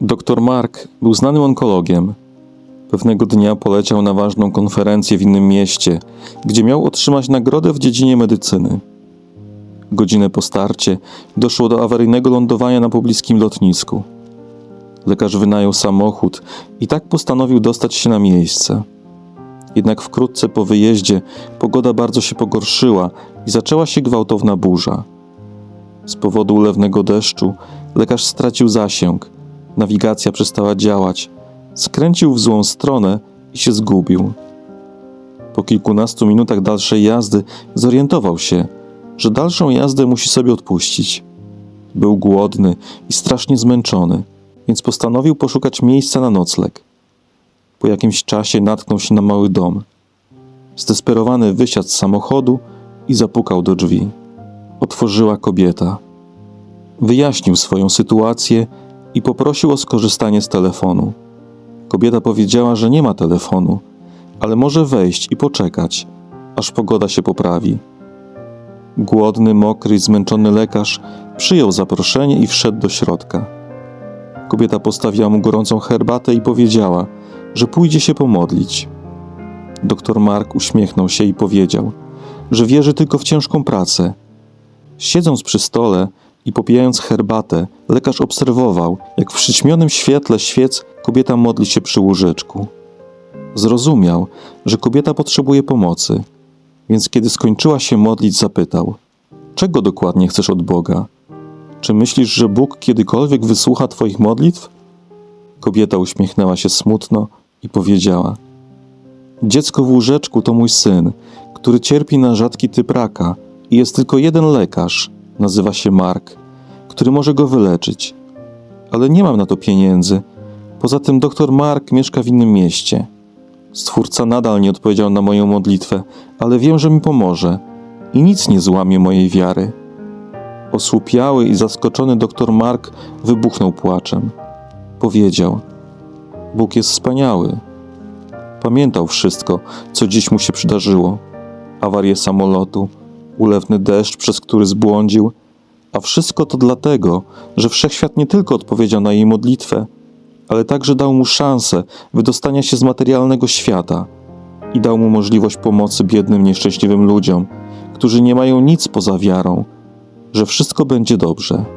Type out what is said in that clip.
Doktor Mark był znanym onkologiem. Pewnego dnia poleciał na ważną konferencję w innym mieście, gdzie miał otrzymać nagrodę w dziedzinie medycyny. Godzinę po starcie doszło do awaryjnego lądowania na pobliskim lotnisku. Lekarz wynajął samochód i tak postanowił dostać się na miejsce. Jednak wkrótce po wyjeździe pogoda bardzo się pogorszyła i zaczęła się gwałtowna burza. Z powodu ulewnego deszczu lekarz stracił zasięg, nawigacja przestała działać, skręcił w złą stronę i się zgubił. Po kilkunastu minutach dalszej jazdy zorientował się, że dalszą jazdę musi sobie odpuścić. Był głodny i strasznie zmęczony, więc postanowił poszukać miejsca na nocleg. Po jakimś czasie natknął się na mały dom. Zdesperowany wysiadł z samochodu i zapukał do drzwi. Otworzyła kobieta. Wyjaśnił swoją sytuację i poprosił o skorzystanie z telefonu. Kobieta powiedziała, że nie ma telefonu, ale może wejść i poczekać, aż pogoda się poprawi. Głodny, mokry i zmęczony lekarz przyjął zaproszenie i wszedł do środka. Kobieta postawiła mu gorącą herbatę i powiedziała, że pójdzie się pomodlić. Doktor Mark uśmiechnął się i powiedział, że wierzy tylko w ciężką pracę. Siedząc przy stole i popijając herbatę, lekarz obserwował, jak w przyćmionym świetle świec kobieta modli się przy łóżeczku. Zrozumiał, że kobieta potrzebuje pomocy, więc kiedy skończyła się modlić, zapytał: Czego dokładnie chcesz od Boga? Czy myślisz, że Bóg kiedykolwiek wysłucha Twoich modlitw? Kobieta uśmiechnęła się smutno i powiedziała: Dziecko w łóżeczku to mój syn, który cierpi na rzadki typ raka i jest tylko jeden lekarz, nazywa się Mark, który może go wyleczyć. Ale nie mam na to pieniędzy. Poza tym doktor Mark mieszka w innym mieście. Stwórca nadal nie odpowiedział na moją modlitwę, ale wiem, że mi pomoże i nic nie złamie mojej wiary. Osłupiały i zaskoczony doktor Mark wybuchnął płaczem. Powiedział: Bóg jest wspaniały. Pamiętał wszystko, co dziś mu się przydarzyło: awarię samolotu, ulewny deszcz, przez który zbłądził, a wszystko to dlatego, że wszechświat nie tylko odpowiedział na jej modlitwę, ale także dał mu szansę wydostania się z materialnego świata i dał mu możliwość pomocy biednym, nieszczęśliwym ludziom, którzy nie mają nic poza wiarą, że wszystko będzie dobrze.